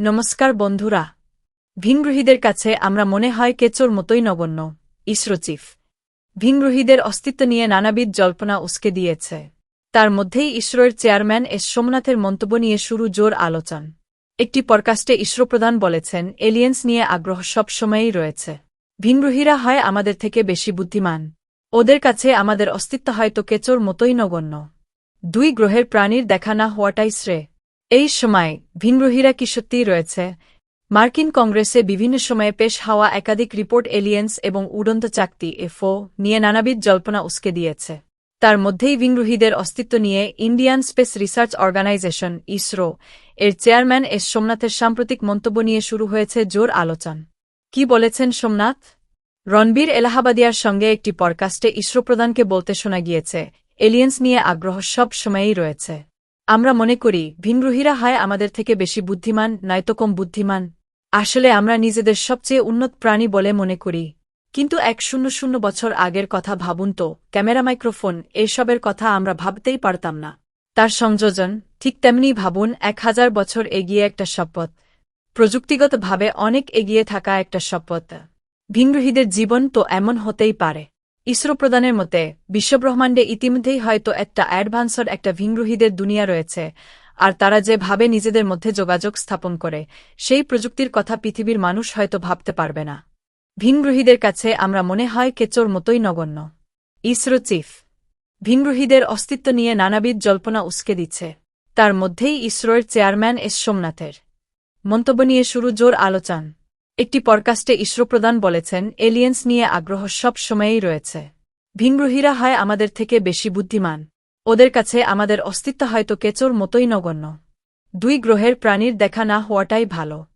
নমস্কার বন্ধুরা। ভিনগ্রহীদের কাছে আমরা মনে হয় কেচোর মতোই নগণ্য। ইসরো চিফ। ভিনগ্রহীদের অস্তিত্ব নিয়ে নানাবিধ জল্পনা উস্কে দিয়েছে। তার মধ্যেই ইসরোর চেয়ারম্যান এস সোমনাথের মন্তব্য নিয়ে শুরু জোর আলোচন। একটি পডকাস্টে ইসরো প্রধান বলেছেন, এলিয়েন্স নিয়ে আগ্রহ সব সময়ই রয়েছে। ভিনগ্রহীরা হয় আমাদের থেকে বেশি বুদ্ধিমান। ওদের কাছে আমাদের অস্তিত্ব হয়তো কেচোর মতোই নগণ্য। দুই গ্রহের প্রাণীর দেখা না হওয়াটাই শ্রে এই সময় ভিনগ্রহীরা কি সত্যিই রয়েছে? মার্কিন কংগ্রেসে বিভিন্ন সময়ে পেশ হওয়া একাধিক রিপোর্ট এলিয়েন্স এবং উড়ন্ত চাকতি এফও নিয়ে নানাবিধ জল্পনা উস্কে দিয়েছে। তার মধ্যেই ভিনগ্রহীদের অস্তিত্ব নিয়ে Indian space research organisation, ISRO, এর চেয়ারম্যান এস সোমনাথের সাম্প্রতিক মন্তব্য নিয়ে শুরু হয়েছে জোর আলোচন। কি বলেছেন সোমনাথ? রণবীর এলাহাবাদিয়ার সঙ্গে একটি পডকাস্টে ইসরো প্রধানকে বলতে শোনা গিয়েছে, এলিয়েন্স নিয়ে আগ্রহ সব সময়েই রয়েছে। আমরা মনে করি ভিনগ্রহীরা হয় আমাদের থেকে বেশি বুদ্ধিমান, নয়তো কম বুদ্ধিমান। আসলে আমরা নিজেদের সবচেয়ে উন্নত প্রাণী বলে মনে করি। কিন্তু এক শূন্য শূন্য বছর আগের কথা ভাবুন তো, ক্যামেরা মাইক্রোফোন, এসবের কথা আমরা ভাবতেই পারতাম না। তার সংযোজন, ঠিক তেমনি ভাবুন, এক হাজার বছর এগিয়ে একটা শপথ। প্রযুক্তিগতভাবে অনেক এগিয়ে থাকা একটা শপথ। ভিনগ্রহীদের জীবন তো এমন হতেই পারে। ইসরো প্রদানের মতে, বিশ্বব্রহ্মাণ্ডে ইতিমধ্যেই হয়তো একটা অ্যাডভান্সর একটা ভিনগ্রহীদের দুনিয়া রয়েছে, আর তারা যে ভাবে নিজেদের মধ্যে যোগাযোগ স্থাপন করে, সেই প্রযুক্তির কথা পৃথিবীর মানুষ হয়তো ভাবতে পারবে না। ভিনগ্রহীদের কাছে আমরা মনে হয় কেচোর মতোই নগণ্য। ইসরো চিফ, ভিনগ্রহীদের অস্তিত্ব নিয়ে নানাবিধ জল্পনা উস্কে দিচ্ছে। তার মধ্যেই ইসরোর চেয়ারম্যান এস সোমনাথের। মন্তব্য নিয়ে শুরু জোর আলোচন। একটি পডকাস্টে ইসরো প্রধান বলেছেন, এলিয়েন্স নিয়ে আগ্রহ সব সময়েই রয়েছে। ভিনগ্রহীরা হয় আমাদের থেকে বেশি বুদ্ধিমান। ওদের কাছে আমাদের অস্তিত্ব হয়তো কেচোর মতোই নগণ্য। দুই গ্রহের প্রাণীর দেখা না হওয়াটাই ভালো।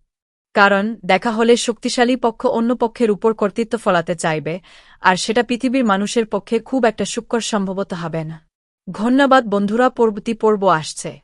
কারণ, দেখা হলে শক্তিশালী পক্ষ অন্য পক্ষের উপর কর্তৃত্ব ফলাতে চাইবে, আর সেটা পৃথিবীর মানুষের পক্ষে খুব একটা সুক্কর সম্ভবত হবে না। ধন্যবাদ বন্ধুরা, পরবর্তী পর্ব আসছে।